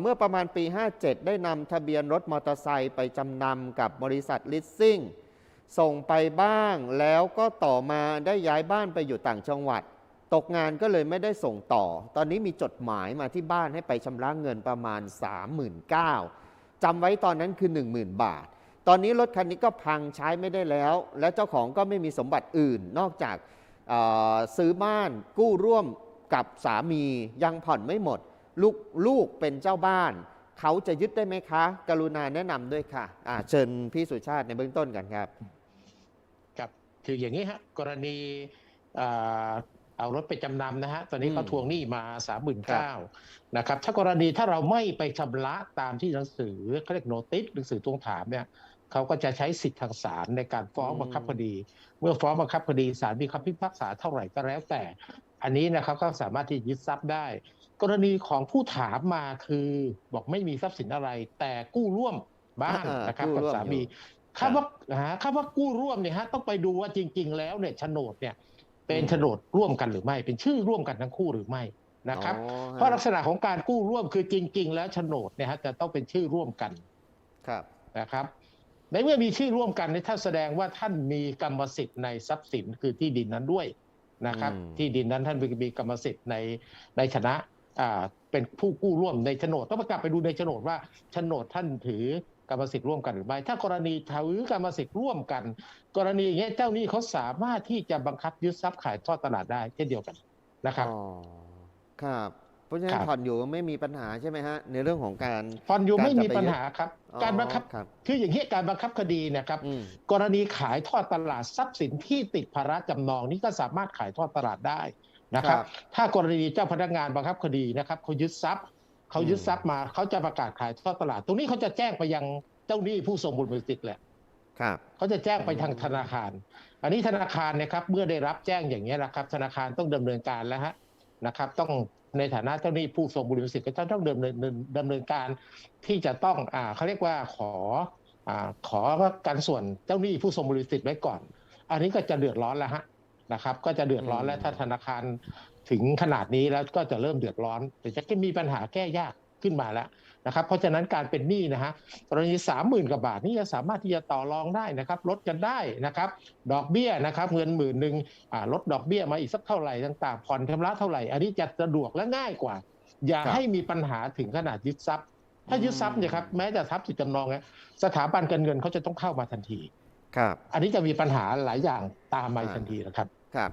เมื่อประมาณปี 57 ได้นำทะเบียนรถมอเตอร์ไซค์ไปจำนำกับบริษัทลิสซิ่งส่งไปบ้างแล้วก็ต่อมาได้ย้ายบ้านไปอยู่ต่างจังหวัด ตกงานก็เลยไม่ได้ส่งต่อ ตอนนี้มีจดหมายมาที่บ้านให้ไปชำระเงินประมาณ 39,000จำไว้ตอนนั้นคือ 10,000 บาท ตอนนี้รถคันนี้ก็พังใช้ไม่ได้แล้ว และเจ้าของก็ไม่มีสมบัติอื่น นอกจากซื้อบ้านกู้ร่วมกับสามียังผ่อนไม่หมด ลูกลูกเป็นเจ้าบ้าน เขาจะยึดได้ไหมคะ กรุณาแนะนำด้วยค่ะอ่าเชิญพี่สุชาติในเบื้องต้นกันครับครับคืออย่างนี้ฮะกรณีเอ่อเอารถไปจำนำนะฮะ ตอนนี้เขาอืมทวงหนี้มาสามหมื่นครัเก้าบนะครับ ถ้ากรณีถ้าเราไม่ไปชำระตามที่หนังสือเขาเรียกโนติสหนังสือทวงถามเนี่ยเขาก็จะใช้สิทธิทางศาลในการฟ้องบังคับคดี เมื่อฟ้องบังคับคดีศาลมีคำพิพากษาเท่าไหร่ก็แล้วแต่ อันนี้นะครับก็สามารถที่ยึดทรัพย์ได้ กรณีของผู้ถามมาคือบอกไม่มีทรัพย์สินอะไร แต่กู้ร่วมบ้านอ่านนะครับกู้กับร่วมสามีอยู่คำว่าหาคำว่ากู้ร่วมเนี่ยฮะต้องไปดูว่าจริง ๆ แล้วเนี่ยโฉนดเนี่ย เป็นอืมโฉนดร่วมกันหรือไม่ เป็นชื่อร่วมกันทั้งคู่หรือไม่นะครับอ๋อเพราะลักษณะของการกู้ร่วมคือจริง ๆ แล้วโฉนดเนี่ยฮะจะต้องเป็นชื่อร่วมกันครับนะครับในเมื่อมีชื่อร่วมกันเนี่ยท่านแสดงว่าท่านมีกรรมสิทธิ์ในทรัพย์สินคือที่ดินนั้นด้วย นะครับอืมที่ดินนั้นท่านมีกรรมสิทธิ์ในในฐานะอ่าเป็นผู้กู้ร่วมในโฉนดต้องไปกลับไปดูในโฉนดว่าโฉนดท่านถือกรรมสิทธิ์ร่วมกันหรือไม่ถ้ากรณีถือกรรมสิทธิ์ร่วมกัน กรณีอย่างเงี้ยเจ้าหนี้เขาสามารถที่จะบังคับยึดทรัพย์ขายทอดตลาดได้เช่นเดียวกันนะครับอ๋อครับ เพราะฉะนั้คนรับ ผ่อนอยู่ไม่มีปัญหาใช่ไหมฮะ ในเรื่องของการฟอนอยู่การไม่มีจะไปปัญยึดหาครับ อ๋อการบังคับครับ คืออย่างนี้การบังคับคดีเนะครับ อืมกรณีขายทอดตลาดทรัพย์สินที่ติดภาระจำนองนี่ก็สามารถขายทอดตลาดได้นะครับครับ ถ้ากรณีเจ้าพนักงานบังคับคดีนะครับเขายึดทรัพย์เขายึดทรัพย์มาเขาจะประกาศขายทอดตลาด ตรงนี้เขาจะแจ้งไปยังเจ้าหนี้ผู้ทรงบุญมีสิทธิ์แหละ ครับ เขาจะแจ้งไปทางธนาคาร อันนี้ธนาคารนะครับเมื่อได้รับแจ้งอย่างนี้ยนะครับ ธนาคารต้องดำเนินการแล้วฮะ นะครับต้องในฐานะเจ้าหนี้ผู้ทรงบุริสิทธิ์ก็ต้องดำเนินดำเนินการที่จะต้องอ่าเขาเรียกว่าขออ่าขอการส่วนเจ้าหนี้ผู้ทรงบุริสิทธิ์ไว้ก่อน อันนี้ก็จะเดือดร้อนแล้วฮะนะครับ ก็จะเดือดร้อนแล้วถ้าธนาคารถึงขนาดนี้แล้วก็จะเริ่มเดือดร้อนแต่จะมีปัญหาแก้ยาก ขึ้นมาแล้วนะครับ เพราะฉะนั้นการเป็นหนี้นะฮะกรณีสามหมื่นกว่าบาทนี่จะสามารถที่จะต่อรองได้นะครับ ลดกันได้นะครับ ดอกเบี้ยนะครับ เงินหมื่นหนึ่งอ่าลดดอกเบี้ยมาอีกสักเท่าไหร่ต่างๆผ่อนชำระเท่าไหร่ อันนี้จะสะดวกและง่ายกว่า อย่าครับให้มีปัญหาถึงขนาดยึดทรัพย์ ถ้ายึดทรัพย์เนี่ยครับแม้แต่ทรัพย์สินจำนองเนี่ยสถาบันการเงินเขาจะต้องเข้ามาทันที ครับ อันนี้จะมีปัญหาหลายอย่างตามมาอ่าทันทีนะครับ ครับ